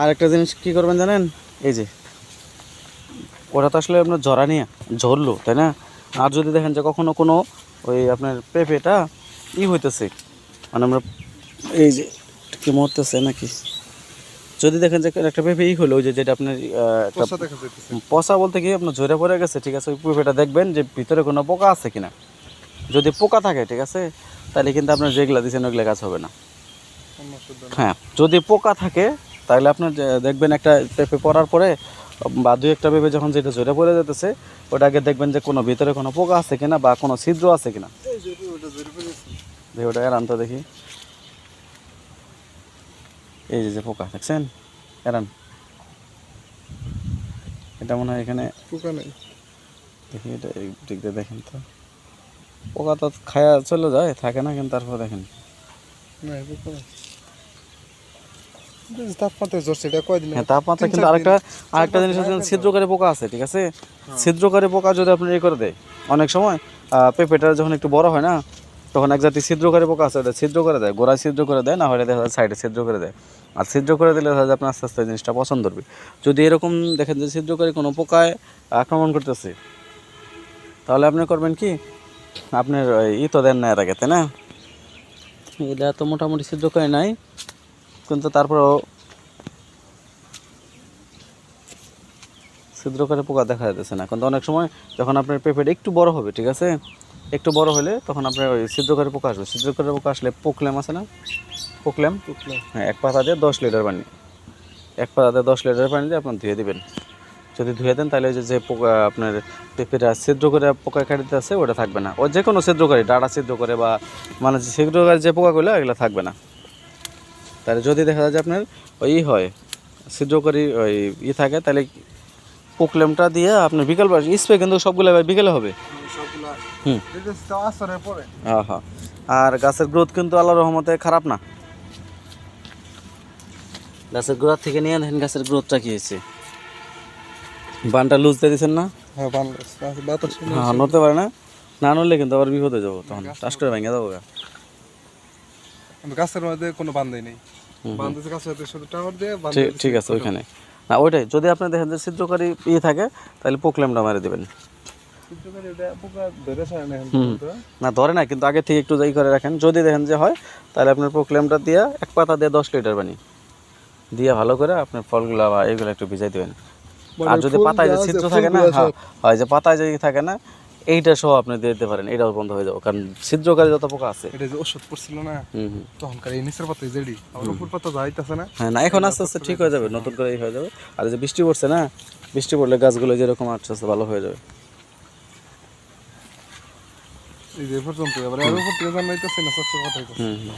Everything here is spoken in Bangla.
আর একটা জিনিস কি করবেন জানেন? এই যে ওটা তো আসলে আপনার জরা নিয়ে ঝরলো তাই না? আর যদি দেখেন যে কখনো কোনো ওই আপনার পেঁপেটা ই হইতেছে মানে আমরা এই যে কি মরতেছে নাকি? যদি দেখেন যে একটা পেঁপে ই হলো ওই যে যেটা আপনার একটা পচা বলতে কি আপনার ঝরে পড়ে গেছে ঠিক আছে? ওই পেঁপেটা দেখবেন যে ভিতরে কোনো পোকা আছে কিনা। যদি পোকা থাকে ঠিক আছে? তাহলে কিন্তু আপনার যেগুলা দিচ্ছেন ওইগুলো গাছ হবে না। হ্যাঁ যদি পোকা থাকে তাহলে আপনার দেখবেন একটা পেঁপে পড়ার পরে বা দুই একটা পেঁপে যখন যেটা ঝরে পড়ে যেতেছে ওটা আগে দেখবেন যে কোনো ভিতরে কোনো পোকা আছে কিনা বা কোনো ছিদ্র আছে কিনা। এই যে ওটা জোরে দেখি ওটা এরান তো দেখি। এই যে যে পোকা দেখছেন? এরান এটা মনে হয় এখানে পোকা নেই। দেখি এটা এই দিক দিয়ে দেখেন তো। পোকা তো খায়া চলে যায় থাকে না কিন্তু তারপর দেখেন। না পোকা তাপমাত্রা জ্বরছে এটা কয়দিন হ্যাঁ তাপমাত্রা কিন্তু আরেকটা আরেকটা জিনিস আছে ছিদ্রকারী পোকা আছে ঠিক আছে? ছিদ্রকারী পোকা যদি আপনি ইয়ে করে দেয় অনেক সময় পেঁপেটা যখন একটু বড় হয় না তখন এক জাতি ছিদ্রকারী পোকা আছে ওটা ছিদ্র করে দেয় গোড়ায় ছিদ্র করে দেয় না হলে দেখা যায় সাইডে ছিদ্র করে দেয়। আর ছিদ্র করে দিলে দেখা যায় আপনার আস্তে আস্তে জিনিসটা পছন্দ করবে যদি এরকম দেখেন যে ছিদ্রকারী কোনো পোকায় আক্রমণ করতেছে তাহলে আপনি করবেন কি? আপনার ই তো দেন না এর আগে তাই না? এটা তো মোটামুটি ছিদ্রকারী নাই। কিন্তু তারপরেও ছিদ্র করে পোকা দেখা যাচ্ছে না। কিন্তু অনেক সময় যখন আপনার পেঁপেটা একটু বড় হবে ঠিক আছে? একটু বড় হলে তখন আপনার ওই ছিদ্র করে পোকা আসবে। ছিদ্র করে পোকা আসলে পোকলেম আছে না? পোকলেম? পোকলা। হ্যাঁ এক পাতা দিয়ে দশ লিটার পানি। এক পাতা দিয়ে দশ লিটার পানি দিয়ে আপনার ধুয়ে দেবেন। যদি ধুয়ে দেন তাহলে ওই যে পোকা আপনার পেঁপেটা ছিদ্র করে পোকা কাটিতে আছে ওটা থাকবে না। ও যে কোনো ছিদ্রকারী ডাটা ছিদ্র করে বা মানে যে ছিদ্রকারী যে পোকা পোকাগুলো এগুলো থাকবে না। তাহলে যদি দেখা যায় যে আপনার ওই হয় ছিদ্রকারী ওই ই থাকে তাহলে পোকলেমটা দিয়ে আপনার বিকেল স্প্রে কিন্তু সবগুলো বিকেলে হবে। হুম। আর গাছের গ্রোথ কিন্তু আল্লাহ রহমতে খারাপ না। গাছের গোড়ার থেকে নিয়ে দেখেন গাছের গ্রোথটা কি হয়েছে। বানটা লুজ দিয়ে দিচ্ছেন না? হ্যাঁ হ্যাঁ নড়তে পারে না। না নড়লে কিন্তু আবার বিপদ যাব তখন। টাস করে ভেঙে যাব গাছের মধ্যে কোনো বান্ধই নেই। হুম, হুম। গাছের সাথে শুধু টাওয়ার দিয়ে ঠিক আছে ওইখানে। না ওইটাই যদি আপনি দেখেন যে ছিদ্রকারী ইয়ে থাকে তাহলে পোকলেমটা মারে দেবেন। না ধরে না কিন্তু আগে থেকে একটু যাই করে রাখেন। যদি দেখেন যে হয় তাহলে আপনার প্রোক্লেমটা দিয়ে এক পাতা দিয়ে দশ লিটার পানি। দিয়ে ভালো করে আপনার ফলগুলো বা এগুলো একটু ভিজাই দেবেন। মানে আর যদি পাতায় যে ছিদ্র থাকে না হ্যাঁ। হয় যে পাতায় যদি থাকে না এইটা সহ আপনি দিতে পারেন এটাও বন্ধ হয়ে যাবে। কারণ ছিদ্রকারী যত পোকা আছে। এটা যে ওষুধ পড়ছিল না তখনকার এই নিচের পাতা জেডি আবার উপর পাতা যাইতেছে না হ্যাঁ না এখন আস্তে আস্তে ঠিক হয়ে যাবে নতুন করে হয়ে যাবে। আর যে বৃষ্টি পড়ছে না বৃষ্টি পড়লে গাছগুলো যেরকম আস্তে আস্তে ভালো হয়ে যাবে। এই যে পর্যন্ত এবার এর উপর থেকে জানাইতেছে না সবচেয়ে কথা হইতেছে। হুম হুম।